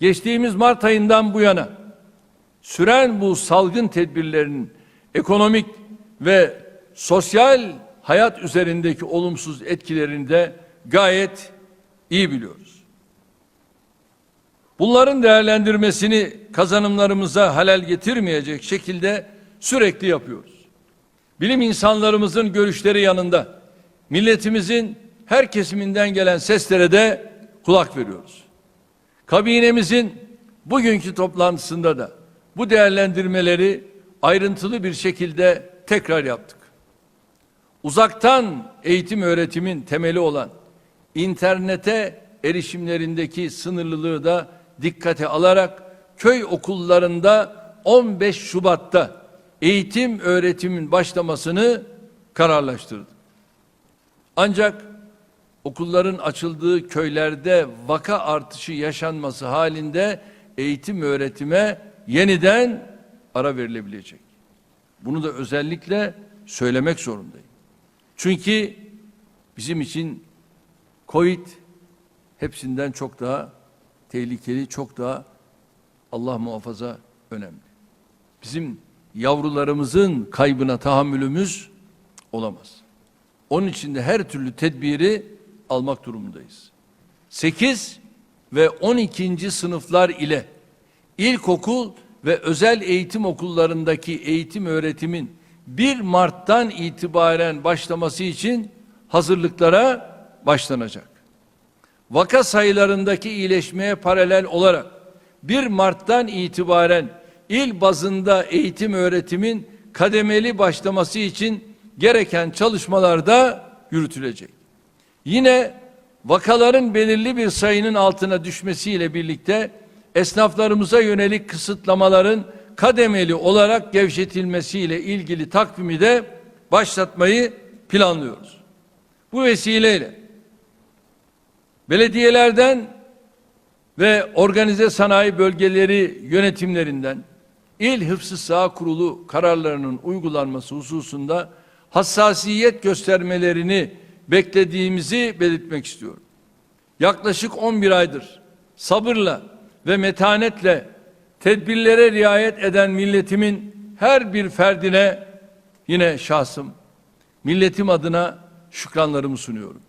Geçtiğimiz Mart ayından bu yana süren bu salgın tedbirlerinin ekonomik ve sosyal hayat üzerindeki olumsuz etkilerini de gayet iyi biliyoruz. Bunların değerlendirmesini kazanımlarımıza halel getirmeyecek şekilde sürekli yapıyoruz. Bilim insanlarımızın görüşleri yanında milletimizin her kesiminden gelen seslere de kulak veriyoruz. Kabinemizin bugünkü toplantısında da bu değerlendirmeleri ayrıntılı bir şekilde tekrar yaptık. Uzaktan eğitim öğretimin temeli olan internete erişimlerindeki sınırlılığı da dikkate alarak köy okullarında 15 Şubat'ta eğitim öğretimin başlamasını kararlaştırdı. Ancak okulların açıldığı köylerde vaka artışı yaşanması halinde eğitim öğretime yeniden ara verilebilecek. Bunu da özellikle söylemek zorundayım. Çünkü bizim için Covid hepsinden çok daha tehlikeli, çok daha Allah muhafaza önemli. Bizim yavrularımızın kaybına tahammülümüz olamaz. Onun için de her türlü tedbiri almak durumundayız. 8 ve 12. sınıflar ile ilkokul ve özel eğitim okullarındaki eğitim öğretimin 1 Mart'tan itibaren başlaması için hazırlıklara başlanacak. Vaka sayılarındaki iyileşmeye paralel olarak 1 Mart'tan itibaren il bazında eğitim öğretimin kademeli başlaması için gereken çalışmalar da yürütülecek. Yine vakaların belirli bir sayının altına düşmesiyle birlikte esnaflarımıza yönelik kısıtlamaların kademeli olarak gevşetilmesiyle ilgili takvimi de başlatmayı planlıyoruz. Bu vesileyle belediyelerden ve organize sanayi bölgeleri yönetimlerinden İl Hıfzı Saha Kurulu kararlarının uygulanması hususunda hassasiyet göstermelerini beklediğimizi belirtmek istiyorum. Yaklaşık 11 aydır sabırla ve metanetle tedbirlere riayet eden milletimin her bir ferdine yine şahsım milletim adına şükranlarımı sunuyorum.